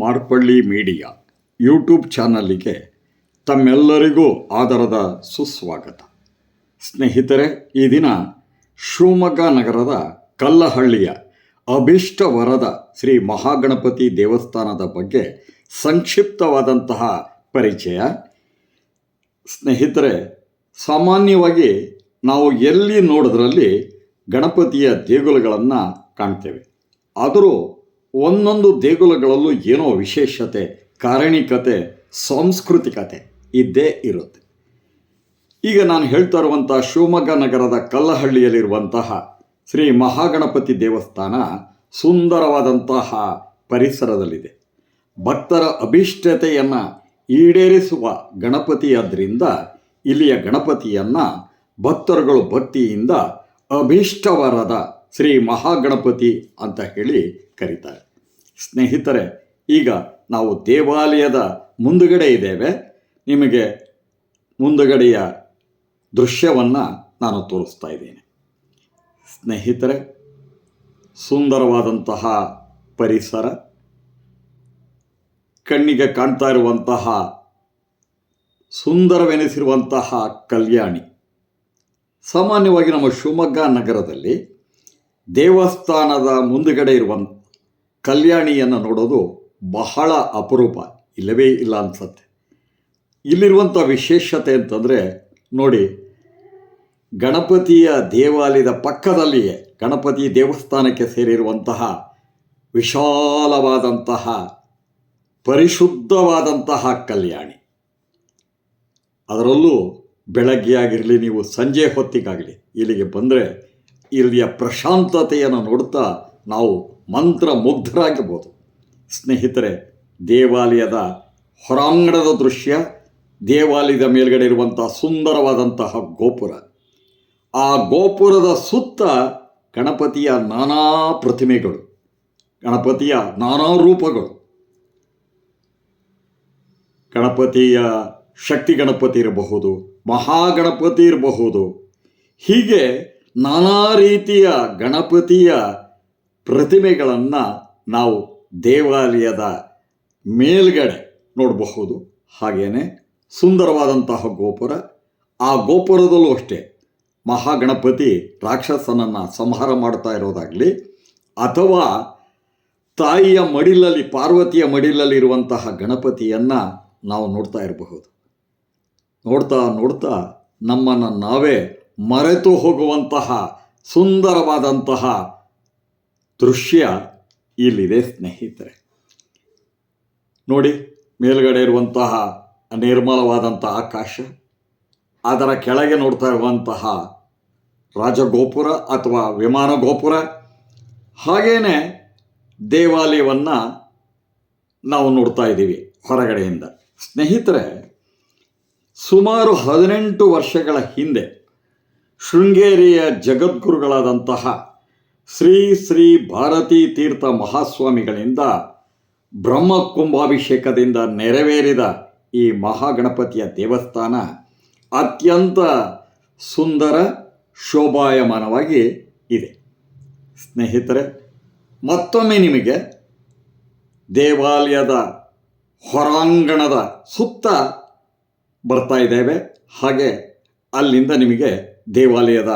Marpalli media YouTube ಚಾನಲ್ಲಿಗೆ ತಮ್ಮೆಲ್ಲರಿಗೂ ಆದರದ ಸುಸ್ವಾಗತ. ಸ್ನೇಹಿತರೆ, ಈ ದಿನ ಶಿವಮೊಗ್ಗ ನಗರದ ಕಲ್ಲಹಳ್ಳಿಯ ಅಭಿಷ್ಟ ವರದ ಶ್ರೀ ಮಹಾಗಣಪತಿ ದೇವಸ್ಥಾನದ ಬಗ್ಗೆ ಸಂಕ್ಷಿಪ್ತವಾದಂತಹ ಪರಿಚಯ. ಸ್ನೇಹಿತರೆ, ಸಾಮಾನ್ಯವಾಗಿ ನಾವು ಎಲ್ಲಿ ನೋಡಿದ್ರಲ್ಲಿ ಗಣಪತಿಯ ದೇಗುಲಗಳನ್ನು ಕಾಣ್ತೇವೆ. ಆದರೂ ಒಂದೊಂದು ದೇಗುಲಗಳಲ್ಲೂ ಏನೋ ವಿಶೇಷತೆ, ಕಾರಣಿಕತೆ, ಸಾಂಸ್ಕೃತಿಕತೆ ಇದ್ದೇ ಇರುತ್ತೆ. ಈಗ ನಾನು ಹೇಳ್ತಾ ಇರುವಂಥ ಶಿವಮೊಗ್ಗ ನಗರದ ಕಲ್ಲಹಳ್ಳಿಯಲ್ಲಿರುವಂತಹ ಶ್ರೀ ಮಹಾಗಣಪತಿ ದೇವಸ್ಥಾನ ಸುಂದರವಾದಂತಹ ಪರಿಸರದಲ್ಲಿದೆ. ಭಕ್ತರ ಅಭಿಷ್ಟತೆಯನ್ನು ಈಡೇರಿಸುವ ಗಣಪತಿಯಾದ್ರಿಂದ, ಇಲ್ಲಿಯ ಗಣಪತಿಯನ್ನು ಭಕ್ತರುಗಳು ಭಕ್ತಿಯಿಂದ ಅಭೀಷ್ಟವರದ ಶ್ರೀ ಮಹಾಗಣಪತಿ ಅಂತ ಹೇಳಿ ಕರೀತಾರೆ. ಸ್ನೇಹಿತರೆ, ಈಗ ನಾವು ದೇವಾಲಯದ ಮುಂದುಗಡೆ ಇದ್ದೇವೆ. ನಿಮಗೆ ಮುಂದುಗಡೆಯ ದೃಶ್ಯವನ್ನು ನಾನು ತೋರಿಸ್ತಾ ಇದ್ದೇನೆ. ಸ್ನೇಹಿತರೆ, ಸುಂದರವಾದಂತಹ ಪರಿಸರ, ಕಣ್ಣಿಗೆ ಕಾಣ್ತಾ ಇರುವಂತಹ, ಸುಂದರವೆನಿಸಿರುವಂತಹ ಕಲ್ಯಾಣಿ. ಸಾಮಾನ್ಯವಾಗಿ ನಮ್ಮ ಶಿವಮೊಗ್ಗ ನಗರದಲ್ಲಿ ದೇವಸ್ಥಾನದ ಮುಂದುಗಡೆ ಇರುವ ಕಲ್ಯಾಣಿಯನ್ನು ನೋಡೋದು ಬಹಳ ಅಪರೂಪ. ಇಲ್ಲವೇ ಇಲ್ಲ ಅನ್ಸತ್ತೆ. ಇಲ್ಲಿರುವಂಥ ವಿಶೇಷತೆ ಅಂತಂದರೆ, ನೋಡಿ, ಗಣಪತಿಯ ದೇವಾಲಯದ ಪಕ್ಕದಲ್ಲಿಯೇ, ಗಣಪತಿ ದೇವಸ್ಥಾನಕ್ಕೆ ಸೇರಿರುವಂತಹ ವಿಶಾಲವಾದಂತಹ, ಪರಿಶುದ್ಧವಾದಂತಹ ಕಲ್ಯಾಣಿ. ಅದರಲ್ಲೂ ಬೆಳಗ್ಗೆ ಆಗಿರಲಿ ನೀವು ಸಂಜೆ ಹೊತ್ತಿಗಾಗಲಿ, ಇಲ್ಲಿಗೆ ಬಂದರೆ, ಇಲ್ಲಿಯ ಪ್ರಶಾಂತತೆಯನ್ನು ನೋಡ್ತಾ ನಾವು ಮಂತ್ರ ಮುಗ್ಧರಾಗಿರ್ಬೋದು ಸ್ನೇಹಿತರೆ, ದೇವಾಲಯದ ಹೊರಾಂಗಣದ ದೃಶ್ಯ, ದೇವಾಲಯದ ಮೇಲ್ಗಡೆ ಇರುವಂಥ ಸುಂದರವಾದಂತಹ ಗೋಪುರ. ಆ ಗೋಪುರದ ಸುತ್ತ ಗಣಪತಿಯ ನಾನಾ ಪ್ರತಿಮೆಗಳು, ಗಣಪತಿಯ ನಾನಾ ರೂಪಗಳು. ಗಣಪತಿಯ ಶಕ್ತಿ ಗಣಪತಿ ಇರಬಹುದು, ಮಹಾಗಣಪತಿ ಇರಬಹುದು. ಹೀಗೆ ನಾನಾ ರೀತಿಯ ಗಣಪತಿಯ ಪ್ರತಿಮೆಗಳನ್ನು ನಾವು ದೇವಾಲಯದ ಮೇಲ್ಗಡೆ ನೋಡಬಹುದು. ಹಾಗೆಯೇ ಸುಂದರವಾದಂತಹ ಗೋಪುರ. ಆ ಗೋಪುರದಲ್ಲೂ ಅಷ್ಟೇ ಮಹಾಗಣಪತಿ ರಾಕ್ಷಸನನ್ನು ಸಂಹಾರ ಮಾಡ್ತಾ ಇರೋದಾಗಲಿ, ಅಥವಾ ತಾಯಿಯ ಮಡಿಲಲ್ಲಿ, ಪಾರ್ವತಿಯ ಮಡಿಲಲ್ಲಿರುವಂತಹ ಗಣಪತಿಯನ್ನು ನಾವು ನೋಡ್ತಾ ಇರಬಹುದು. ನೋಡ್ತಾ ನೋಡ್ತಾ ನಮ್ಮನ್ನು ನಾವೇ ಮರೆತು ಹೋಗುವಂತಹ ಸುಂದರವಾದಂತಹ ದೃಶ್ಯ ಇಲ್ಲಿದೆ, ಸ್ನೇಹಿತರೆ. ನೋಡಿ, ಮೇಲ್ಗಡೆ ಇರುವಂತಹ ನಿರ್ಮಲವಾದಂಥ ಆಕಾಶ, ಅದರ ಕೆಳಗೆ ನೋಡ್ತಾ ಇರುವಂತಹ ರಾಜಗೋಪುರ ಅಥವಾ ವಿಮಾನ ಗೋಪುರ, ಹಾಗೇನೆ ದೇವಾಲಯವನ್ನು ನಾವು ನೋಡ್ತಾ ಇದ್ದೀವಿ ಹೊರಗಡೆಯಿಂದ. ಸ್ನೇಹಿತರೆ, ಸುಮಾರು ಹದಿನೆಂಟು ವರ್ಷಗಳ ಹಿಂದೆ ಶೃಂಗೇರಿಯ ಜಗದ್ಗುರುಗಳಾದಂತಹ ಶ್ರೀ ಶ್ರೀ ಭಾರತೀ ತೀರ್ಥ ಮಹಾಸ್ವಾಮಿಗಳಿಂದ ಬ್ರಹ್ಮ ಕುಂಭಾಭಿಷೇಕದಿಂದ ನೆರವೇರಿದ ಈ ಮಹಾಗಣಪತಿಯ ದೇವಸ್ಥಾನ ಅತ್ಯಂತ ಸುಂದರ, ಶೋಭಾಯಮಾನವಾಗಿ ಇದೆ. ಸ್ನೇಹಿತರೆ, ಮತ್ತೊಮ್ಮೆ ನಿಮಗೆ ದೇವಾಲಯದ ಹೊರಾಂಗಣದ ಸುತ್ತ ಬರ್ತಾ ಇದ್ದೇವೆ. ಹಾಗೆ ಅಲ್ಲಿಂದ ನಿಮಗೆ ದೇವಾಲಯದ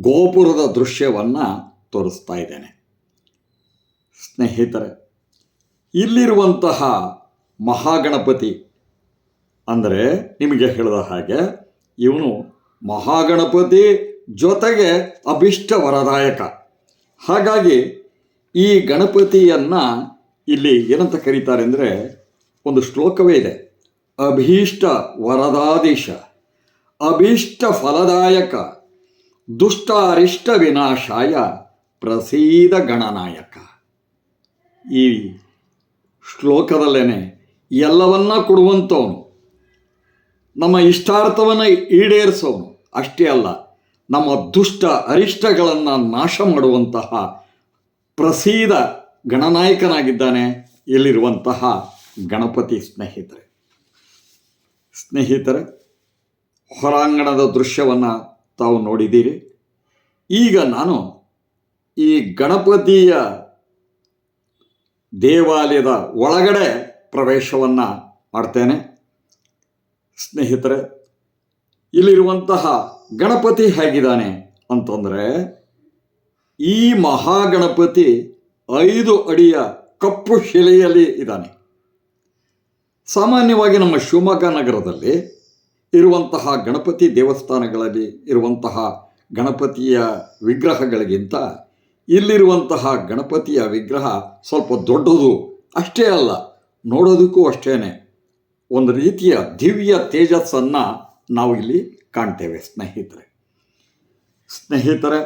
ಗೋಪುರದ ದೃಶ್ಯವನ್ನು ತೋರಿಸ್ತಾ ಇದ್ದೇನೆ ಸ್ನೇಹಿತರೆ, ಇಲ್ಲಿರುವಂತಹ ಮಹಾಗಣಪತಿ ಅಂದರೆ ನಿಮಗೆ ಹೇಳಿದ ಹಾಗೆ ಇವನು ಮಹಾಗಣಪತಿ ಜೊತೆಗೆ ಅಭಿಷ್ಟ ವರದಾಯಕ. ಹಾಗಾಗಿ ಈ ಗಣಪತಿಯನ್ನು ಇಲ್ಲಿ ಏನಂತ ಕರೀತಾರೆ ಅಂದರೆ ಒಂದು ಶ್ಲೋಕವೇ ಇದೆ. ಅಭೀಷ್ಟ ವರದಾದೀಶ, ಅಭೀಷ್ಟ ಫಲದಾಯಕ ದುಷ್ಟ ಅರಿಷ್ಟ ವಿನಾಶಾಯ ಪ್ರಸೀದ ಗಣನಾಯಕ. ಈ ಶ್ಲೋಕದಲ್ಲೇ ಎಲ್ಲವನ್ನ ಕೊಡುವಂಥವನು ನಮ್ಮ ಇಷ್ಟಾರ್ಥವನ್ನು ಈಡೇರಿಸೋನು. ಅಷ್ಟೇ ಅಲ್ಲ, ನಮ್ಮ ದುಷ್ಟ ಅರಿಷ್ಟಗಳನ್ನು ನಾಶ ಮಾಡುವಂತಹ ಪ್ರಸೀದ ಗಣನಾಯಕನಾಗಿದ್ದಾನೆ ಇಲ್ಲಿರುವಂತಹ ಗಣಪತಿ ಸ್ನೇಹಿತರೆ. ಸ್ನೇಹಿತರೆ, ಹೊರಾಂಗಣದ ದೃಶ್ಯವನ್ನು ತಾವು ನೋಡಿದ್ದೀರಿ. ಈಗ ನಾನು ಈ ಗಣಪತಿಯ ದೇವಾಲಯದ ಒಳಗಡೆ ಪ್ರವೇಶವನ್ನು ಮಾಡ್ತೇನೆ. ಸ್ನೇಹಿತರೆ, ಇಲ್ಲಿರುವಂತಹ ಗಣಪತಿ ಹೇಗಿದ್ದಾನೆ ಅಂತಂದರೆ, ಈ ಮಹಾಗಣಪತಿ ಐದು ಅಡಿಯ ಕಪ್ಪು ಶಿಲೆಯಲ್ಲಿ ಇದ್ದಾನೆ. ಸಾಮಾನ್ಯವಾಗಿ ನಮ್ಮ ಶಿವಮೊಗ್ಗ ನಗರದಲ್ಲಿ ಇರುವಂತಹ ಗಣಪತಿ ದೇವಸ್ಥಾನಗಳಲ್ಲಿ ಇರುವಂತಹ ಗಣಪತಿಯ ವಿಗ್ರಹಗಳಿಗಿಂತ ಇಲ್ಲಿರುವಂತಹ ಗಣಪತಿಯ ವಿಗ್ರಹ ಸ್ವಲ್ಪ ದೊಡ್ಡದು. ಅಷ್ಟೇ ಅಲ್ಲ, ನೋಡೋದಕ್ಕೂ ಅಷ್ಟೇ ಒಂದು ರೀತಿಯ ದಿವ್ಯ ತೇಜಸ್ಸನ್ನು ನಾವು ಇಲ್ಲಿ ಕಾಣ್ತೇವೆ, ಸ್ನೇಹಿತರೆ. ಸ್ನೇಹಿತರೆ,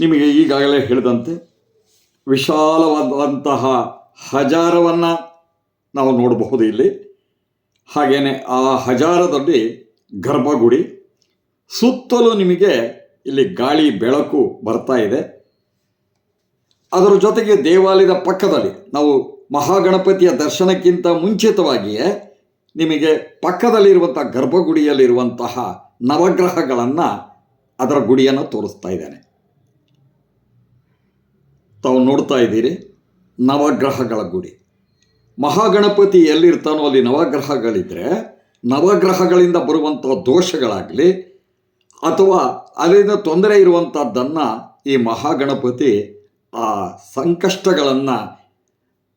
ನಿಮಗೆ ಈಗಾಗಲೇ ಹೇಳಿದಂತೆ ವಿಶಾಲವಾದಂತಹ ಹಜಾರವನ್ನು ನಾವು ನೋಡಬಹುದು ಇಲ್ಲಿ. ಹಾಗೆಯೇ ಆ ಹಜಾರದಲ್ಲಿ ಗರ್ಭಗುಡಿ, ಸುತ್ತಲೂ ನಿಮಗೆ ಇಲ್ಲಿ ಗಾಳಿ ಬೆಳಕು ಬರ್ತಾ ಇದೆ. ಅದರ ಜೊತೆಗೆ ದೇವಾಲಯದ ಪಕ್ಕದಲ್ಲಿ, ನಾವು ಮಹಾಗಣಪತಿಯ ದರ್ಶನಕ್ಕಿಂತ ಮುಂಚಿತವಾಗಿಯೇ ನಿಮಗೆ ಪಕ್ಕದಲ್ಲಿರುವಂಥ ಗರ್ಭಗುಡಿಯಲ್ಲಿರುವಂತಹ ನವಗ್ರಹಗಳನ್ನು ಅದರ ಗುಡಿಯನ್ನು ತೋರಿಸ್ತಾ ಇದ್ದೇನೆ. ತಾವು ನೋಡ್ತಾ ಇದ್ದೀರಿ, ನವಗ್ರಹಗಳ ಗುಡಿ. ಮಹಾಗಣಪತಿ ಎಲ್ಲಿರ್ತಾನೋ ಅಲ್ಲಿ ನವಗ್ರಹಗಳಿದ್ದರೆ ನವಗ್ರಹಗಳಿಂದ ಬರುವಂಥ ದೋಷಗಳಾಗಲಿ ಅಥವಾ ಅದರಿಂದ ತೊಂದರೆ ಇರುವಂಥದ್ದನ್ನು ಈ ಮಹಾಗಣಪತಿ ಆ ಸಂಕಷ್ಟಗಳನ್ನು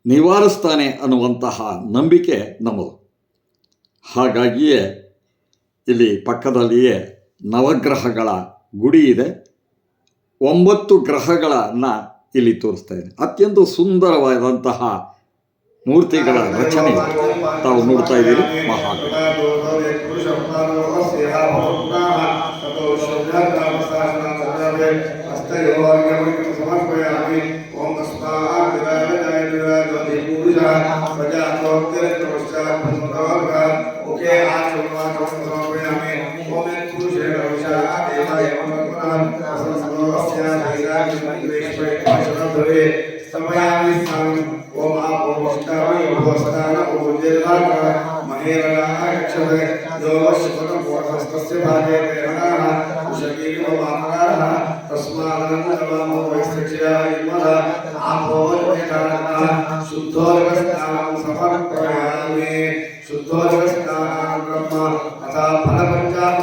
ನಿವಾರಿಸ್ತಾನೆ ಅನ್ನುವಂತಹ ನಂಬಿಕೆ ನಮ್ಮದು. ಹಾಗಾಗಿಯೇ ಇಲ್ಲಿ ಪಕ್ಕದಲ್ಲಿಯೇ ನವಗ್ರಹಗಳ ಗುಡಿ ಇದೆ. ಒಂಬತ್ತು ಗ್ರಹಗಳನ್ನು ಇಲ್ಲಿ ತೋರಿಸ್ತಾ ಇದೆ ಅತ್ಯಂತ ಸುಂದರವಾದಂತಹ ಮೂರ್ತಿಗಳ ರಚನೆ ತಾವು ನೋಡ್ತಾ ಇದ್ದೀರಿ ಮಹಾ స్వామి ప్రజా ಶುದ್ಧೋರ್ಗಸ್ನಾನಂ ಬ್ರಹ್ಮ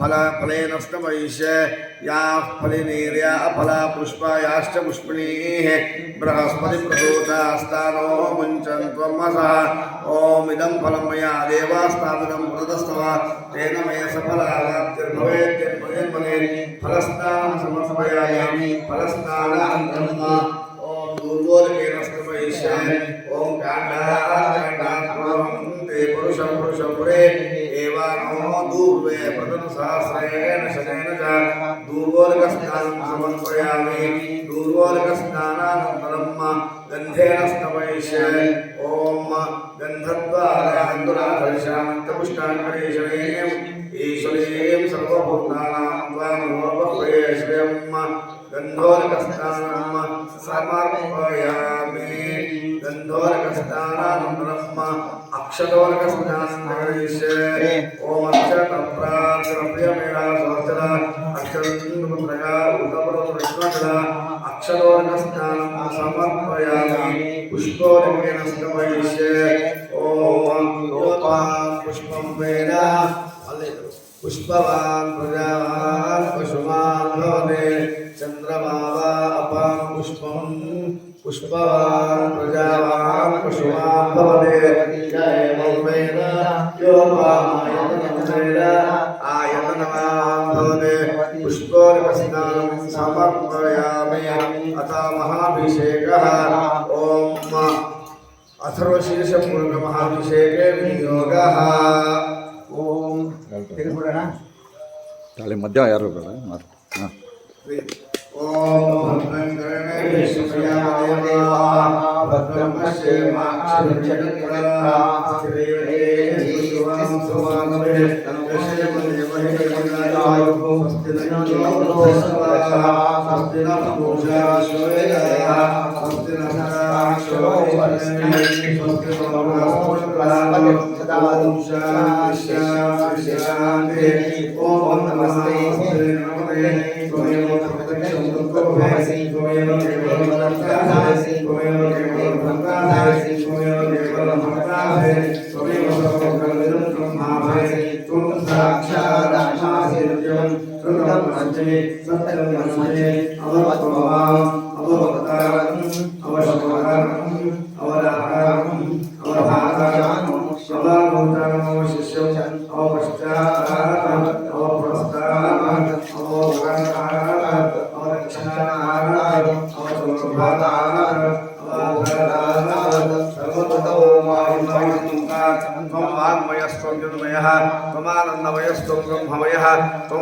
फल फले नष्टमयिष या फलिनीर्या फला पुष्प, याश्च पुष्पिणीः बृहस्पति प्रसूतास्तानो मुञ्चन् त्वमसः ॐ फलं मया देवास्तापितं तेन मे। सफलाप्तिर्भवेत्यर्भवेर्भवेर् फलस्तां समर्पयामि ॐ ॐ पुरुषं पुरुषपुरे एवानो दूर्वे प्रथमसहस्रेण शतेन च दूर्वोर्गस्नानं समर्पयामि दूर्वोर्गस्नानानन्तरं गन्धेन स्नपयिष्यामि ॐ गन्धद्वारान्तराधर्षामन्तपुष्टाङ्करेशने ईश्वरीं सर्वभूतानां त्वामोपह्वयेश्वरं गन्धोर्गस्नानं समर्पयामि गन्धोर्गस्नानानन्तरम् अक्षतोर्गस्नानं करिष्ये ॐ अक्षतप्राप्तिरप्रियमेव सहस्र अक्षरन्द्रमुद्रया उदपरविष्णुकला अक्षतोर्गस्नानं समर्पयामि पुष्पोदकेन स्नपयिष्ये ॐ योपां पुष्पं वेद पुष्पवान् प्रजावान् पशुमान् भवते चन्द्रमा वा अपां पुष्पं पुष्पवान् प्रजावान् पशुमान् भवते யோகமேன யோகமேன ஆயதனமாந்தோதே புஷ்போரபஸ்நானம் சமர்ப்பயாமி அத மகாபிஷேகः ஓம் அசர்வசீர்ஷம் மகாபிஷேகே விநியோகः ஓம் திருக்குறனா ತಲೆ ಮಧ್ಯ ಯಾರು ಬೇಡ ಮಾತು ಹಾಂ ಓಂ भद्रं कर्णे शिवयामदेवा भद्रं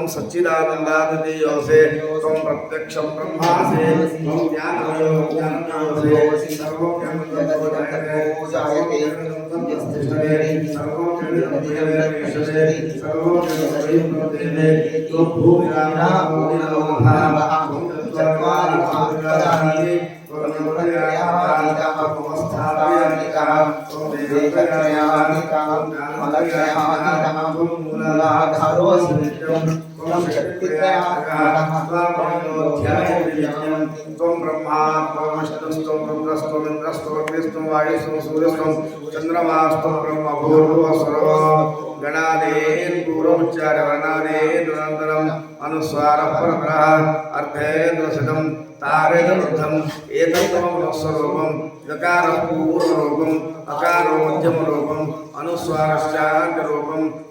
सच्चिदानन्दादिदेयो से त्वं प्रत्यक्षं ब्रह्मासे ज्ञानमयो सर्वं ज्ञानमयो सर्वं ज्ञानमयो त्वं भूमिरामः चत्वारि महापदानि त्वं ब्रह्मा त्वमष्टस्त्वं रुद्रस्त्वमिन्द्रस्त्वग्निस्त्वं वायुस्त्वं सूर्यस्त्वं चन्द्रमास्त्वं ब्रह्म भूर्भुवः सर्वं गणादेन पूर्वमुच्चार्य वर्णादेन अनन्तरम् अनुस्वारः परतरः अर्थेन्द्रसितं तारेन्द्रवृद्धम् एतत्तमं स्वरूपं यकारः पूर्वरूपम् अकारो मध्यमरूपम् अनुस्वारश्चान्त्यरूपं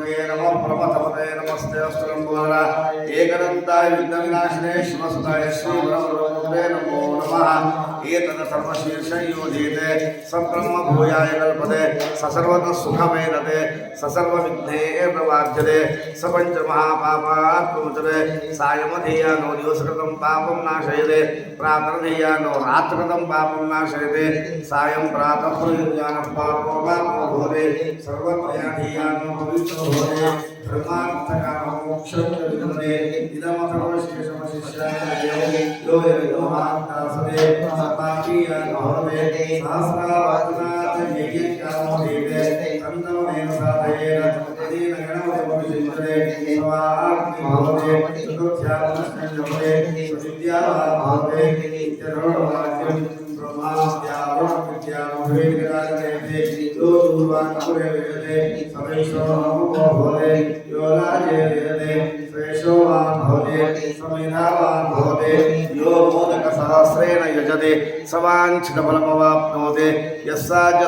పరమతమదే నమ పరమతమదే నమస్తే అస్త్రం ద్వారా. ఏకదంతాయ విఘ్న వినాశనే శివసుతాయ శ్రీవరవరూపే నమో నమ. ఏతద సర్వశీర్షయోధీతే సబ్రహ్మ భూయాయ కల్పతే ససర్వత సుఖమేనతే ససర్వ విఘ్నేర్వార్జతే సపంచ మహాపాపాత్మముచతే. సాయమధీయా నో దివసకృతం పాపం నాశయతే ప్రాతరధీయా నో రాత్రకృతం పాపం నాశయతే సాయం ప్రాతః ప్రయోజనం పాపమాత్మభూతే సర్వత్రయాధీయా నో పవిత్రో శోధన బ్రహ్మాంతకామ మోక్షం విధమునే ఇదమతమశేషమశిష్యాయ లో విలోహాంతాసవే సపాకీయ గౌరవే సహస్రావతనాథ యజ్ఞ కామో దేవే తమిళమైన సాధయేన అదేన గణవతి భవిష్యత్తులే స్వాహాగ్ని భావే చతుర్థ్యామస్మిన్ లోకే విద్యాభావే ఇతరో వాక్యం బ్రహ్మాద్యారో విద్యాభావే यो दूर्वाङ्कुरे विदते सवैश्वरो भवते यो लाजे विदते श्रेष्ठोवान् मोदकसहस्रेण यजते सवाञ्छितफलमवाप्नोति यस्साज्य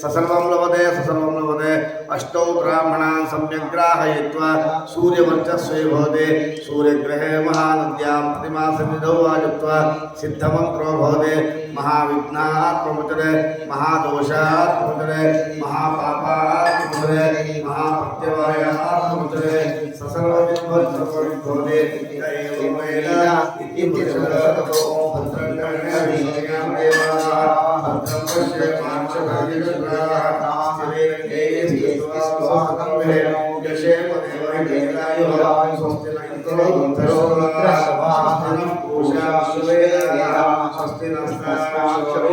स सर्वं लभते स सर्वं लभते, अष्टौ ब्राह्मणान् सम्यग्राहयित्वा सूर्यवर्चस्वे भवते, सूर्यग्रहे महानद्यां प्रतिमासनिधौ आयुक्त्वा सिद्धमन्त्रो भवते महाविघ्नात् प्रमुचरे महादोषात् प्रमुचरे महापापात् प्रमुचरे महाप्रत्यवायात् प्रमुचरे ससर्वविद्वत् भवते य స్వస్తి నమస్కారం. స్వస్తి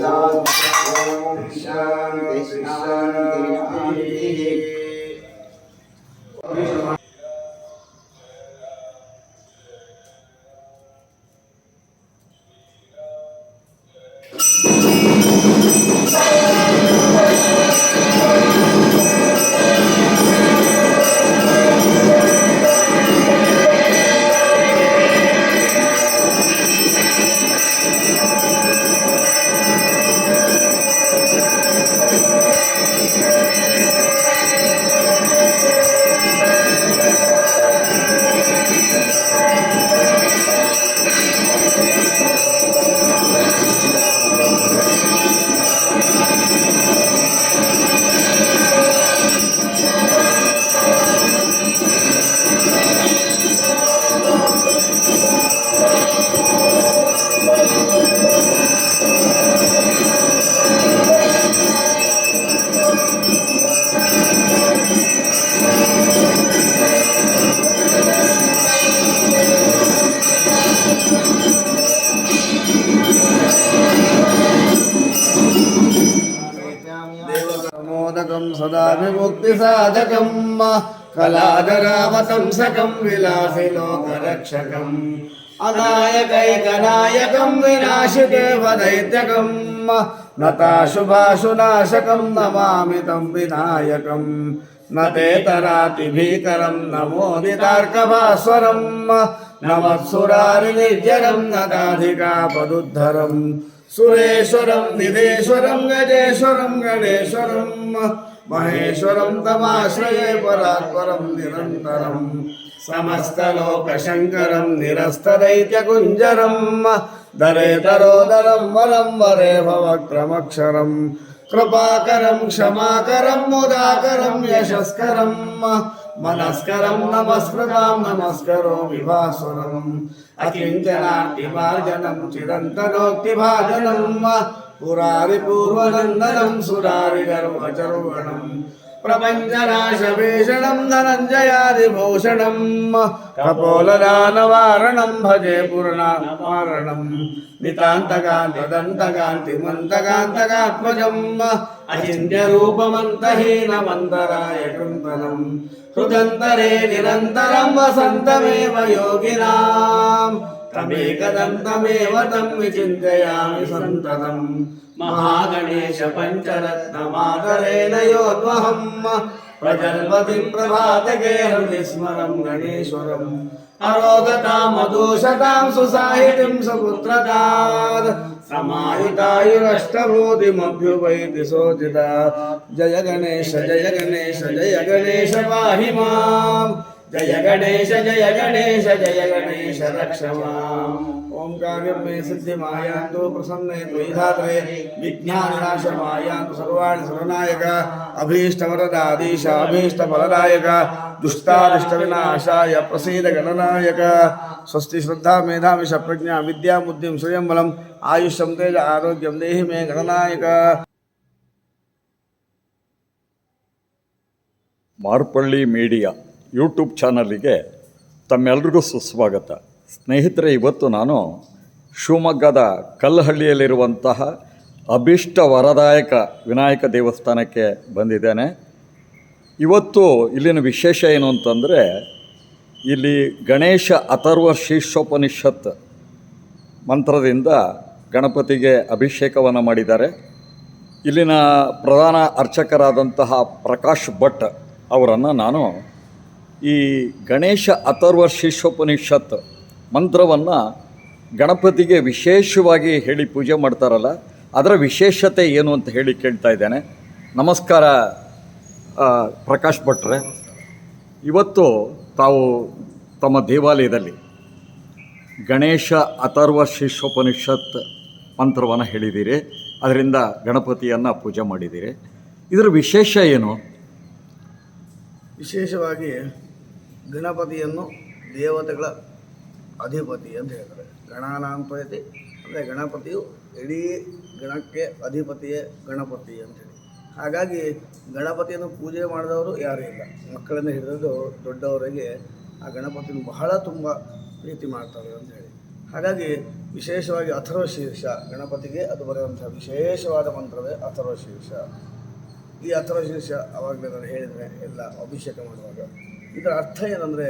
నమస్కారం. कलाधरावतंसकं विलासिलोकरक्षकम् अनायकैकनायकं विनाशिदेवदैत्यकं नताशुभाशुनाशकं नमामि तं विनायकम् न ते तरातिभीकरं नमोदितार्कभास्वरं नमत्सुरारिनिर्जरं नदाधिकापदुद्धरम् सुरेश्वरं निधेश्वरं गजेश्वरं మహేశ్వరం తమాశ్రయే పరాత్పరం నిరంతరం. సమస్తలోకశంకరం నిరస్తదైత్యకుంజరం దరేతరోదరం వరం వరేవ వక్రమక్షరం కృపాకరం క్షమాకరం ముదాకరం యశస్కరం. మనస్కరం నమస్కృతాం నమస్కరో విభాసురం. అకించనాటి మార్జనం చిరంతనోక్తి భాజనం పురారి పూర్వనందనం సురారి గర్వచరుగణం ప్రపంచనాశభీషణం ధనంజయాదిభూషణం కపోలదానవారణం భజే పూర్ణారణం నితాంతకాంతదంతకాంతిమంతకాంతకాత్మజం అచింత్యరూపమంతహీనమంతరాయ కృందనం హృదంతరే నిరంతరం వసంతమేవ యోగినా तमेकदन्तमेव तं विचिन्तयामि सन्ततम् महागणेश पञ्चरत्नमादरेण योद्वहम् प्रजल्पति प्रभातके हृदि स्मरं गणेश्वरम् अरोगतां मधुशतां सुसाहितिं सुपुत्रतात् समायुतायुरष्टभूतिमभ्युपैति शोचिता जय गणेश जय गणेश जय गणेश पाहि माम् जय गणेश जय गणेश जय गणेश रक्षवाम ओम काव्यम मे सिद्धि मायांतो प्रसन्न द्वैधात्रय विज्ञान नाश मायांतो सर्वाण सर्वनायक अभीष्ट वरदादीश अभीष्ट फलदायक दुष्टादिष्ट विनाशाय प्रसीद गणनायक। स्वस्ति श्रद्धा मेधा विष प्रज्ञा विद्या बुद्धि स्वयं बलम आयुष्यम तेज आरोग्यम देहि मे गणनायक। मार्पल्ली मीडिया। ಯೂಟ್ಯೂಬ್ ಚಾನಲಿಗೆ ತಮ್ಮೆಲ್ರಿಗೂ ಸುಸ್ವಾಗತ. ಸ್ನೇಹಿತರೆ, ಇವತ್ತು ನಾನು ಶಿವಮೊಗ್ಗದ ಕಲ್ಲಹಳ್ಳಿಯಲ್ಲಿರುವಂತಹ ಅಭಿಷ್ಟ ವರದಾಯಕ ವಿನಾಯಕ ದೇವಸ್ಥಾನಕ್ಕೆ ಬಂದಿದ್ದೇನೆ. ಇವತ್ತು ಇಲ್ಲಿನ ವಿಶೇಷ ಏನು ಅಂತಂದರೆ, ಇಲ್ಲಿ ಗಣೇಶ ಅಥರ್ವ ಶೀರ್ಷೋಪನಿಷತ್ ಮಂತ್ರದಿಂದ ಗಣಪತಿಗೆ ಅಭಿಷೇಕವನ್ನು ಮಾಡಿದ್ದಾರೆ. ಇಲ್ಲಿನ ಪ್ರಧಾನ ಅರ್ಚಕರಾದಂತಹ ಪ್ರಕಾಶ್ ಭಟ್ ಅವರನ್ನು ನಾನು ಈ ಗಣೇಶ ಅಥರ್ವ ಶೀರ್ಷೋಪನಿಷತ್ ಮಂತ್ರವನ್ನು ಗಣಪತಿಗೆ ವಿಶೇಷವಾಗಿ ಹೇಳಿ ಪೂಜೆ ಮಾಡ್ತಾರಲ್ಲ, ಅದರ ವಿಶೇಷತೆ ಏನು ಅಂತ ಹೇಳಿ ಕೇಳ್ತಾ ಇದ್ದೇನೆ. ನಮಸ್ಕಾರ ಪ್ರಕಾಶ್ ಭಟ್ರೆ. ಇವತ್ತು ತಾವು ತಮ್ಮ ದೇವಾಲಯದಲ್ಲಿ ಗಣೇಶ ಅಥರ್ವ ಶೀರ್ಷೋಪನಿಷತ್ ಮಂತ್ರವನ್ನು ಹೇಳಿದ್ದೀರಿ, ಅದರಿಂದ ಗಣಪತಿಯನ್ನು ಪೂಜೆ ಮಾಡಿದ್ದೀರಿ. ಇದರ ವಿಶೇಷ ಏನು? ವಿಶೇಷವಾಗಿ ಗಣಪತಿಯನ್ನು ದೇವತೆಗಳ ಅಧಿಪತಿ ಅಂತ ಹೇಳ್ತಾರೆ. ಗಣಾನಾಂಪಯತಿ ಅಂದರೆ ಗಣಪತಿಯು ಇಡೀ ಗಣಕ್ಕೆ ಅಧಿಪತಿಯೇ ಗಣಪತಿ ಅಂತೇಳಿ ಹಾಗಾಗಿ ಗಣಪತಿಯನ್ನು ಪೂಜೆ ಮಾಡಿದವರು ಯಾರೂ ಇಲ್ಲ. ಮಕ್ಕಳನ್ನು ಹಿಡಿದು ದೊಡ್ಡವರಿಗೆ ಆ ಗಣಪತಿಯನ್ನು ಬಹಳ ತುಂಬ ಪ್ರೀತಿ ಮಾಡ್ತಾರೆ ಅಂತ ಹೇಳಿ. ಹಾಗಾಗಿ ವಿಶೇಷವಾಗಿ ಅಥರ್ವ ಶೀರ್ಷ ಗಣಪತಿಗೆ ಅದು ಬರೆಯುವಂಥ ವಿಶೇಷವಾದ ಮಂತ್ರವೇ ಅಥರ್ವ ಶೀರ್ಷ. ಈ ಅಥರ್ವ ಶೀರ್ಷ ಅವಾಗಲೇ ನಾನು ಹೇಳಿದರೆ ಎಲ್ಲ ಅಭಿಷೇಕ ಮಾಡುವಾಗ ಇದರ ಅರ್ಥ ಏನಂದರೆ,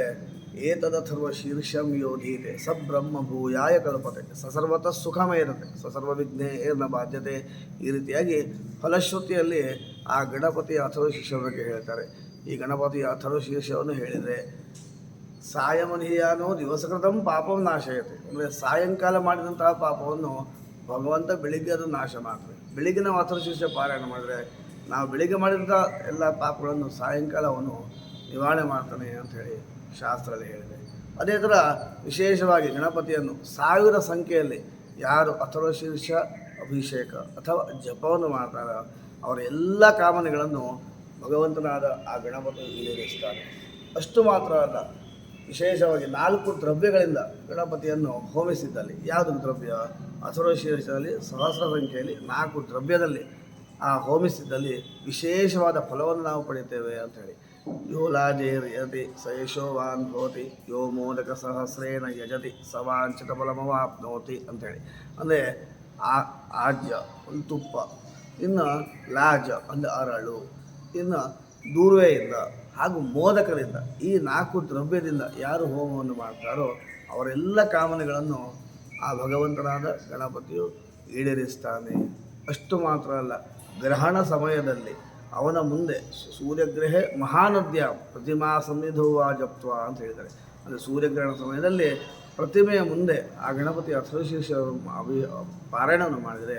ಏತದಥರ್ವ ಶೀರ್ಷಂ ಯೋಧೀತೆ ಸಬ್ರಹ್ಮ ಭೂಯಾಯ ಕಲ್ಪತೆ, ಸಸರ್ವತ ಸುಖಮೇ ಇರುತ್ತೆ ಸಸರ್ವ ವಿಘ್ನೆ ಏನ ಬಾಧ್ಯತೆ, ಈ ರೀತಿಯಾಗಿ ಫಲಶ್ರುತಿಯಲ್ಲಿ ಆ ಗಣಪತಿ ಅಥರ್ವ ಶೀರ್ಷ ಬಗ್ಗೆ ಹೇಳ್ತಾರೆ. ಈ ಗಣಪತಿ ಅಥರ್ವ ಶೀರ್ಷವನ್ನು ಹೇಳಿದರೆ, ಸಾಯಮನೀಯಾನೋ ದಿವಸಕೃತಂ ಪಾಪಂ ನಾಶಯತೆ. ಅಂದರೆ ಸಾಯಂಕಾಲ ಮಾಡಿದಂತಹ ಪಾಪವನ್ನು ಭಗವಂತ ಬೆಳಿಗ್ಗೆ ಅದು ನಾಶ ಮಾಡ್ತಾರೆ. ಬೆಳಿಗ್ಗೆ ನಾವು ಅಥರ್ವ ಶೀರ್ಷ ಪಾರಾಯಣ ಮಾಡಿದ್ರೆ, ನಾವು ಬೆಳಿಗ್ಗೆ ಮಾಡಿದಂಥ ಎಲ್ಲ ಪಾಪಗಳನ್ನು ಸಾಯಂಕಾಲ ಅವನು ನಿವಾರಣೆ ಮಾಡ್ತಾನೆ ಅಂತ ಹೇಳಿ ಶಾಸ್ತ್ರದಲ್ಲಿ ಹೇಳಿದೆ. ಅದೇ ಥರ ವಿಶೇಷವಾಗಿ ಗಣಪತಿಯನ್ನು ಸಾವಿರ ಸಂಖ್ಯೆಯಲ್ಲಿ ಯಾರು ಅಥರ್ವ ಶೀರ್ಷ ಅಭಿಷೇಕ ಅಥವಾ ಜಪವನ್ನು ಮಾಡ್ತಾರೋ ಅವರ ಎಲ್ಲ ಕಾಮನೆಗಳನ್ನು ಭಗವಂತನಾದ ಆ ಗಣಪತಿ ಈಡೇರಿಸ್ತಾನೆ. ಅಷ್ಟು ಮಾತ್ರ ಅಲ್ಲ, ವಿಶೇಷವಾಗಿ ನಾಲ್ಕು ದ್ರವ್ಯಗಳಿಂದ ಗಣಪತಿಯನ್ನು ಹೋಮಿಸಿದ್ದಲ್ಲಿ, ಯಾವುದು ದ್ರವ್ಯ? ಅಥರ್ವ ಶೀರ್ಷದಲ್ಲಿ ಸಹಸ್ರ ಸಂಖ್ಯೆಯಲ್ಲಿ ನಾಲ್ಕು ದ್ರವ್ಯದಲ್ಲಿ ಆ ಹೋಮಿಸಿದ್ದಲ್ಲಿ ವಿಶೇಷವಾದ ಫಲವನ್ನು ನಾವು ಪಡೆಯುತ್ತೇವೆ ಅಂತ ಹೇಳಿ. ಯೋ ಯತಿ ಸಯಶೋವಾನ್ ಭವತಿ ಯೋ ಮೋದಕ ಸಹಸ್ರೇಣ ಯಜತಿ ಸವಾಂಚಿತ ಫಲಮವಾಪ್ನೋತಿ ಅಂತೇಳಿ ಅಂದರೆ ಆ ಆಜ್ಯ ಒಂದು ತುಪ್ಪ ಇನ್ನು ಲಾಜ ಅಂದರೆ ಅರಳು ಇನ್ನು ದೂರ್ವೆಯಿಂದ ಹಾಗೂ ಮೋದಕರಿಂದ, ಈ ನಾಲ್ಕು ದ್ರವ್ಯದಿಂದ ಯಾರು ಹೋಮವನ್ನು ಮಾಡ್ತಾರೋ, ಅವರೆಲ್ಲ ಕಾಮನೆಗಳನ್ನು ಆ ಭಗವಂತನಾದ ಗಣಪತಿಯು ಈಡೇರಿಸ್ತಾನೆ. ಅಷ್ಟು ಮಾತ್ರ ಅಲ್ಲ, ಗ್ರಹಣ ಸಮಯದಲ್ಲಿ ಅವನ ಮುಂದೆ ಸೂರ್ಯಗ್ರಹೆ ಮಹಾನದ್ಯ, ಪ್ರತಿಮಾ ಸನ್ನಿಧುವ ಜಪ್ತ್ವ ಅಂತ ಹೇಳಿದ್ದಾರೆ. ಅಂದರೆ ಸೂರ್ಯಗ್ರಹಣ ಸಮಯದಲ್ಲಿ ಪ್ರತಿಮೆಯ ಮುಂದೆ ಆ ಗಣಪತಿ ಅಥಶೇಷ ಅಭಿ ಪಾರಾಯಣವನ್ನು ಮಾಡಿದರೆ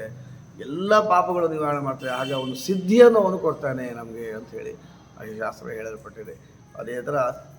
ಎಲ್ಲ ಪಾಪಗಳು ನಿವಾರಣೆ ಮಾಡ್ತಾರೆ. ಆಗ ಅವನು ಸಿದ್ಧಿಯನ್ನು ಅವನು ಕೊಡ್ತಾನೆ ನಮಗೆ ಅಂತ ಹೇಳಿ ಆ ಶಾಸ್ತ್ರ ಹೇಳಲ್ಪಟ್ಟಿದೆ. ಅದೇ ಥರ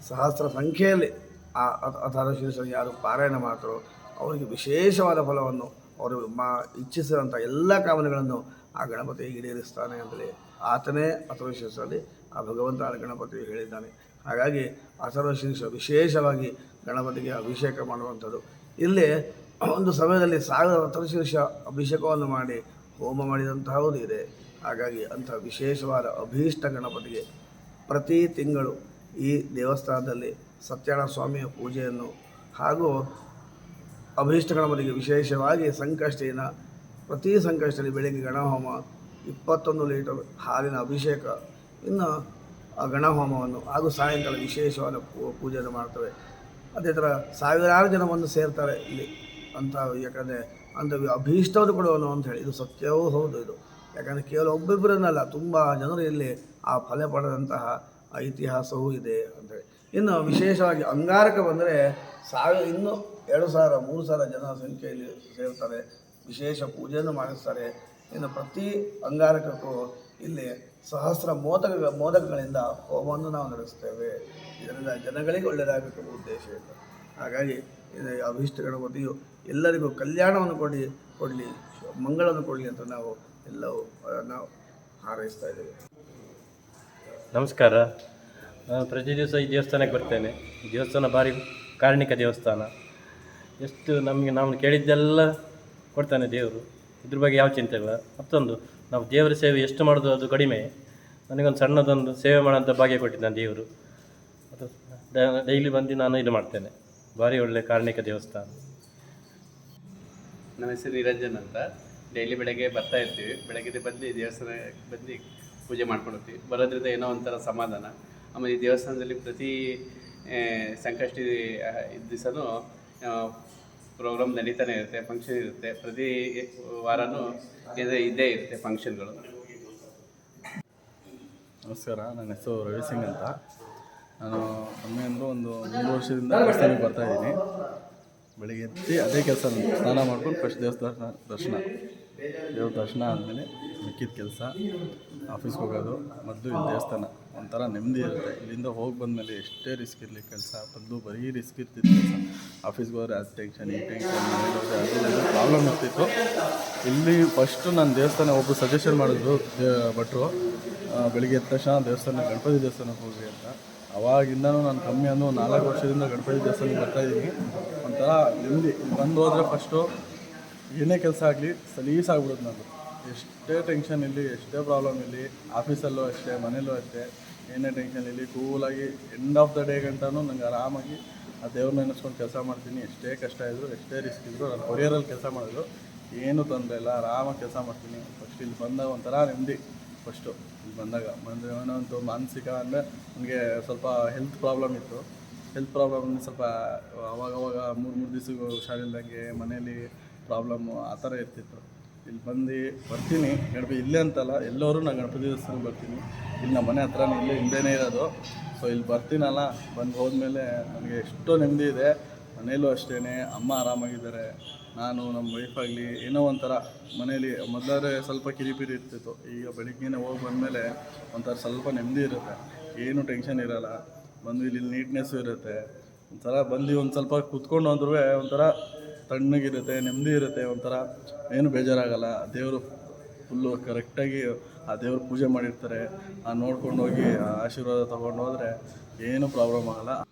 ಸಹಸ್ರ ಸಂಖ್ಯೆಯಲ್ಲಿ ಆ ಅಥಶೇಷ ಯಾರು ಪಾರಾಯಣ ಮಾಡ್ತಾರೋ ಅವರಿಗೆ ವಿಶೇಷವಾದ ಫಲವನ್ನು ಅವರು ಮಾ ಇಚ್ಛಿಸಿದಂಥ ಎಲ್ಲ ಕಾಮನೆಗಳನ್ನು ಆ ಗಣಪತಿ ಈಡೇರಿಸ್ತಾನೆ ಅಂತೇಳಿ ಆತನೇ ಅಥರ್ವಶೀರ್ಷದಲ್ಲಿ ಆ ಭಗವಂತ ಗಣಪತಿ ಹೇಳಿದ್ದಾನೆ. ಹಾಗಾಗಿ ಅಥರ್ವಶಿರಸ ವಿಶೇಷವಾಗಿ ಗಣಪತಿಗೆ ಅಭಿಷೇಕ ಮಾಡುವಂಥದ್ದು. ಇಲ್ಲಿ ಒಂದು ಸಮಯದಲ್ಲಿ ಸಾವಿರ ಅಥರ್ವಶೀರ್ಷ ಅಭಿಷೇಕವನ್ನು ಮಾಡಿ ಹೋಮ ಮಾಡಿದಂತಹದ್ದು ಇದೆ. ಹಾಗಾಗಿ ಅಂಥ ವಿಶೇಷವಾದ ಅಭೀಷ್ಟ ಗಣಪತಿಗೆ ಪ್ರತಿ ತಿಂಗಳು ಈ ದೇವಸ್ಥಾನದಲ್ಲಿ ಸತ್ಯನಾರಾಯಣ ಸ್ವಾಮಿಯ ಪೂಜೆಯನ್ನು ಹಾಗೂ ಅಭೀಷ್ಟ ಗಣಪತಿಗೆ ವಿಶೇಷವಾಗಿ ಸಂಕಷ್ಟಿನ ಪ್ರತಿ ಸಂಕಷ್ಟದಲ್ಲಿ ಬೆಳಗ್ಗೆ ಗಣಹೋಮ ಇಪ್ಪತ್ತೊಂದು ಲೀಟರ್ ಹಾಲಿನ ಅಭಿಷೇಕ. ಇನ್ನು ಗಣಹೋಮವನ್ನು ಹಾಗೂ ಸಾಯಂಕಾಲ ವಿಶೇಷವಾದ ಪೂಜೆಯನ್ನು ಮಾಡ್ತವೆ. ಅದೇ ಥರ ಸಾವಿರಾರು ಜನ ಬಂದು ಸೇರ್ತಾರೆ ಇಲ್ಲಿ. ಅಂತ ಯಾಕಂದರೆ ಅಂತ ಅಭೀಷ್ಟವನ್ನು ಕೊಡುವನು ಅಂತ ಹೇಳಿ. ಇದು ಸತ್ಯವೂ ಹೌದು ಇದು. ಯಾಕಂದರೆ ಕೇವಲ ಒಬ್ಬೊಬ್ಬರನ್ನಲ್ಲ, ತುಂಬ ಜನರು ಇಲ್ಲಿ ಆ ಫಲ ಪಡೆದಂತಹ ಇತಿಹಾಸವೂ ಇದೆ ಅಂತೇಳಿ ಇನ್ನು ವಿಶೇಷವಾಗಿ ಅಂಗಾರಕ ಬಂದರೆ ಸಾವಿರ, ಇನ್ನೂ ಎರಡು ಸಾವಿರ, ಮೂರು ಸಾವಿರ ಜನ ಸಂಖ್ಯೆಯಲ್ಲಿ ಸೇರ್ತಾರೆ. ವಿಶೇಷ ಪೂಜೆಯನ್ನು ಮಾಡಿಸ್ತಾರೆ. ಇನ್ನು ಪ್ರತಿ ಅಂಗಾರಕಕ್ಕೂ ಇಲ್ಲಿ ಸಹಸ್ರ ಮೋದಕ ಮೋದಕಗಳಿಂದ ಹೋಮವನ್ನು ನಾವು ನಡೆಸ್ತೇವೆ ಇದರಿಂದ ಜನಗಳಿಗೆ ಒಳ್ಳೆಯದಾಗಬೇಕು ಉದ್ದೇಶ ಇದೆ. ಹಾಗಾಗಿ ಇದು ಅಭೀಷ್ಟ ಗಣಪತಿಯು ಎಲ್ಲರಿಗೂ ಕಲ್ಯಾಣವನ್ನು ಕೊಡಿ, ಕೊಡಲಿ, ಮಂಗಳವನ್ನು ಕೊಡಲಿ ಅಂತ ನಾವು ಎಲ್ಲವೂ ನಾವು ಹಾರೈಸ್ತಾ ಇದ್ದೇವೆ. ನಮಸ್ಕಾರ. ನಾನು ಪ್ರತಿ ದಿವಸ ಈ ದೇವಸ್ಥಾನಕ್ಕೆ ಬರ್ತೇನೆ. ಈ ದೇವಸ್ಥಾನ ಭಾರಿ ಕಾರಣಿಕ ದೇವಸ್ಥಾನ. ಎಷ್ಟು ನಮಗೆ, ನಾವು ಕೇಳಿದ್ದೆಲ್ಲ ಕೊಡ್ತಾನೆ ದೇವರು. ಇದ್ರ ಬಗ್ಗೆ ಯಾವ ಚಿಂತೆ ಇಲ್ಲ. ಮತ್ತೊಂದು, ನಾವು ದೇವರ ಸೇವೆ ಎಷ್ಟು ಮಾಡೋದು ಅದು ಕಡಿಮೆ. ನನಗೊಂದು ಸಣ್ಣದೊಂದು ಸೇವೆ ಮಾಡೋಂಥ ಭಾಗ್ಯ ಕೊಟ್ಟಿದ್ದಾನೆ ದೇವರು. ಅದು ಡೈಲಿ ಬಂದು ನಾನು ಇದು ಮಾಡ್ತೇನೆ. ಭಾರಿ ಒಳ್ಳೆ ಕಾರಣಿಕ ದೇವಸ್ಥಾನ. ನನ್ನ ಹೆಸರು ನಿರಂಜನ್ ಅಂತ. ಡೈಲಿ ಬೆಳಗ್ಗೆ ಬರ್ತಾ ಇರ್ತೀವಿ. ಬೆಳಗ್ಗೆ ಬಂದು ದೇವಸ್ಥಾನಕ್ಕೆ ಬಂದು ಪೂಜೆ ಮಾಡ್ಕೊಳ್ತೀವಿ. ಬರೋದ್ರಿಂದ ಏನೋ ಒಂಥರ ಸಮಾಧಾನ. ಆಮೇಲೆ ಈ ದೇವಸ್ಥಾನದಲ್ಲಿ ಪ್ರತಿ ಸಂಕಷ್ಟ ದಿವಸನೂ ಪ್ರೋಗ್ರಾಮ್ ನಡೀತಾನೆ ಇರುತ್ತೆ ಫಂಕ್ಷನ್ ಇರುತ್ತೆ. ಪ್ರತಿ ವಾರನೂ ಇದೇ, ಇದ್ದೇ ಇರುತ್ತೆ ಫಂಕ್ಷನ್ಗಳು ನಮಸ್ಕಾರ, ನನ್ನ ಹೆಸರು ರವಿ ಸಿಂಗ್ ಅಂತ. ನಾನು ಕಮ್ಮಿ ಒಂದು ಮೂರು ವರ್ಷದಿಂದ ದೇವಸ್ಥಾನಕ್ಕೆ ಬರ್ತಾ ಇದ್ದೀನಿ. ಬೆಳಿಗ್ಗೆ ಎತ್ತಿ ಅದೇ ಕೆಲಸ ಸ್ನಾನ ಮಾಡ್ಕೊಂಡು ಫಸ್ಟ್ ದೇವಸ್ಥಾನ ದರ್ಶನ. ದೇವ್ರ ದರ್ಶನ ಆದಮೇಲೆ ಮಿಕ್ಕಿದ ಕೆಲಸ ಆಫೀಸ್ಗೆ ಹೋಗೋದು ಮೊದಲು ಇದು ದೇವಸ್ಥಾನ. ಒಂಥರ ನೆಮ್ಮದಿ ಇರುತ್ತೆ. ಇಲ್ಲಿಂದ ಹೋಗಿ ಬಂದಮೇಲೆ ಎಷ್ಟೇ ರಿಸ್ಕ್ ಇರಲಿ, ಕೆಲಸ ಮೊದಲು ಬರೀ ರಿಸ್ಕ್ ಇರ್ತಿತ್ತು ಆಫೀಸ್ಗೆ ಹೋದ್ರೆ ಅದು ಟೆನ್ಷನ್, ಈ ಟೆನ್ಷನ್ ಪ್ರಾಬ್ಲಮ್ ಇರ್ತಿತ್ತು. ಇಲ್ಲಿ ಫಸ್ಟು ನಾನು ದೇವಸ್ಥಾನ ಒಬ್ಬರು ಸಜೆಷನ್ ಮಾಡಿದ್ರು ಭಟ್ರು ಬೆಳಿಗ್ಗೆ ಎದ್ದ ತಕ್ಷಣ ದೇವಸ್ಥಾನ, ಗಣಪತಿ ದೇವಸ್ಥಾನಕ್ಕೆ ಹೋಗಿ ಅಂತ. ಅವಾಗಿಂದನೂ ನಾನು ಕಮ್ಮಿ ಅಂದು ನಾಲ್ಕು ವರ್ಷದಿಂದ ಗಣಪತಿ ದೇವಸ್ಥಾನಕ್ಕೆ ಬರ್ತಾ ಇದ್ದೀನಿ ಒಂಥರ ನೆಮ್ಮದಿ. ಇಲ್ಲಿ ಬಂದು ಹೋದರೆ ಫಸ್ಟು ಏನೇ ಕೆಲಸ ಆಗಲಿ ಸಲೀಸಾಗ್ಬಿಡುತ್ತೆ ನಾನು ಎಷ್ಟೇ ಟೆನ್ಷನ್ ಇರಲಿ, ಎಷ್ಟೇ ಪ್ರಾಬ್ಲಮ್ ಇರಲಿ, ಆಫೀಸಲ್ಲೂ ಅಷ್ಟೇ, ಮನೇಲೂ ಅಷ್ಟೇ, ಏನೇ ಟೆನ್ಷನ್ ಇರಲಿ ಕೂಲಾಗಿ ಎಂಡ್ ಆಫ್ ದ ಡೇ ಗಂಟನೂ ನಂಗೆ ಆರಾಮಾಗಿ ಆ ದೇವ್ರನ್ನ ನೆನೆಸ್ಕೊಂಡು ಕೆಲಸ ಮಾಡ್ತೀನಿ. ಎಷ್ಟೇ ಕಷ್ಟ ಇದ್ರು, ಎಷ್ಟೇ ರಿಸ್ಕ್ ಇದ್ರು ನಾನು ಕೊರಿಯರಲ್ಲಿ ಕೆಲಸ ಮಾಡಿದ್ರು ಏನು ತೊಂದರೆ ಇಲ್ಲ. ಆರಾಮಾಗಿ ಕೆಲಸ ಮಾಡ್ತೀನಿ. ಫಸ್ಟ್ ಇಲ್ಲಿ ಬಂದಾಗ ಒಂಥರ ನೆಮ್ಮದಿ. ಫಸ್ಟು ಇಲ್ಲಿ ಬಂದಾಗ. ಬಂದರೆ ಏನೋ ಒಂದು ಮಾನಸಿಕ ಅಂದರೆ ನನಗೆ ಸ್ವಲ್ಪ ಹೆಲ್ತ್ ಪ್ರಾಬ್ಲಮ್ ಇತ್ತು. ಹೆಲ್ತ್ ಪ್ರಾಬ್ಲಮ್ ಸ್ವಲ್ಪ ಅವಾಗವಾಗ ಅವಾಗ ಮೂರು ಮೂರು ದಿವಸಕ್ಕೆ ಹುಷಾರಿಲ್ದಂಗೆ ಮನೇಲಿ ಪ್ರಾಬ್ಲಮ್ಮು ಆ ಥರ ಇರ್ತಿತ್ತು. ಇಲ್ಲಿ ಬಂದು ಬರ್ತೀನಿ. ಗಣಪತಿ ಇಲ್ಲೇ ಅಂತಲ್ಲ, ಎಲ್ಲರೂ ನಾನು ಗಣಪತಿ ದೇವಸ್ಥಾನಕ್ಕೆ ಬರ್ತೀನಿ. ಇಲ್ಲಿ ನಮ್ಮ ಮನೆ ಹತ್ರನೇ, ಇಲ್ಲೇ ಹಿಂದೆನೇ ಇರೋದು. ಸೊ ಇಲ್ಲಿ ಬರ್ತೀನಲ್ಲ, ಬಂದು ಹೋದ್ಮೇಲೆ ನನಗೆ ಎಷ್ಟೋ ನೆಮ್ಮದಿ ಇದೆ. ಮನೇಲೂ ಅಷ್ಟೇ ಅಮ್ಮ ಆರಾಮಾಗಿದ್ದಾರೆ. ನಾನು, ನಮ್ಮ ವೈಫಾಗಲಿ ಏನೋ ಒಂಥರ ಮನೇಲಿ ಮೊದಲಾದ್ರೆ ಸ್ವಲ್ಪ ಕಿರಿಪಿರಿ ಇರ್ತಿತ್ತು. ಈಗ ಬೆಳಿಗ್ಗೆನೇ ಹೋಗಿ ಬಂದಮೇಲೆ ಒಂಥರ ಸ್ವಲ್ಪ ನೆಮ್ಮದಿ ಇರುತ್ತೆ. ಏನು ಟೆನ್ಷನ್ ಇರೋಲ್ಲ. ಬಂದು ಇಲ್ಲಿ ನೀಟ್ನೆಸ್ಸು ಇರುತ್ತೆ. ಒಂಥರ ಬಂದು ಒಂದು ಸ್ವಲ್ಪ ಕುತ್ಕೊಂಡು ಅಂದ್ರೂ ಒಂಥರ ತಣ್ಣಗಿರುತ್ತೆ, ನೆಮ್ಮದಿ ಇರುತ್ತೆ, ಒಂಥರ ಏನು ಬೇಜಾರಾಗಲ್ಲ. ದೇವರು ಫುಲ್ಲು ಕರೆಕ್ಟಾಗಿ ಆ ದೇವ್ರ ಪೂಜೆ ಮಾಡಿರ್ತಾರೆ. ಆ ನೋಡ್ಕೊಂಡು ಹೋಗಿ ಆಶೀರ್ವಾದ ತೊಗೊಂಡು ಹೋದರೆ ಏನು ಪ್ರಾಬ್ಲಮ್ ಆಗಲ್ಲ.